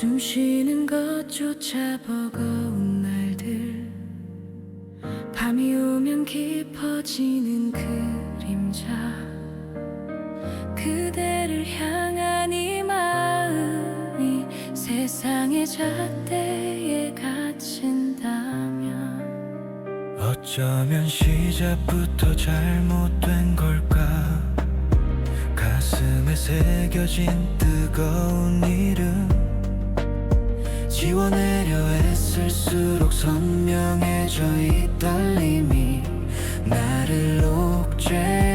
숨 쉬는 것조차 버거운 날들. 밤이 오면 깊어지는 그림자. 그대를 향한 이 마음이 세상의 잣대에 갇힌다면 어쩌면 시작부터 잘못된 걸까? 가슴에 새겨진 뜨거운 이름 지워내려 애쓸수록 선명해져 이 떨림이 나를 옥죄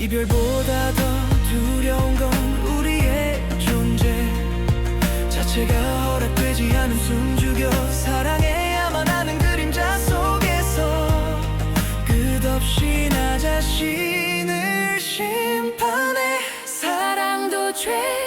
이별보다 더 두려운 건 우리의 존재. 자체가 허락되지 않은 숨죽여 사랑해야만 하는 그림자 속에서 끝없이 나 자신을 심판해. 사랑도 죄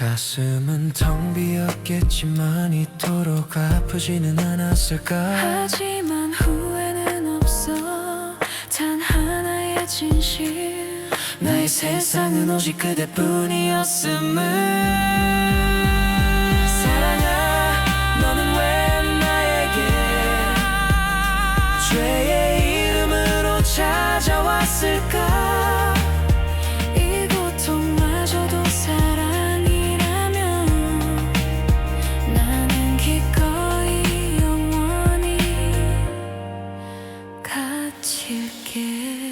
가슴은 텅 비었겠지만 이토록 아프지는 않았을까? 하지만 후회는 없어. 단 하나의 진실. 나의 세상은 오직 그대뿐이었음을. 있을까? ser.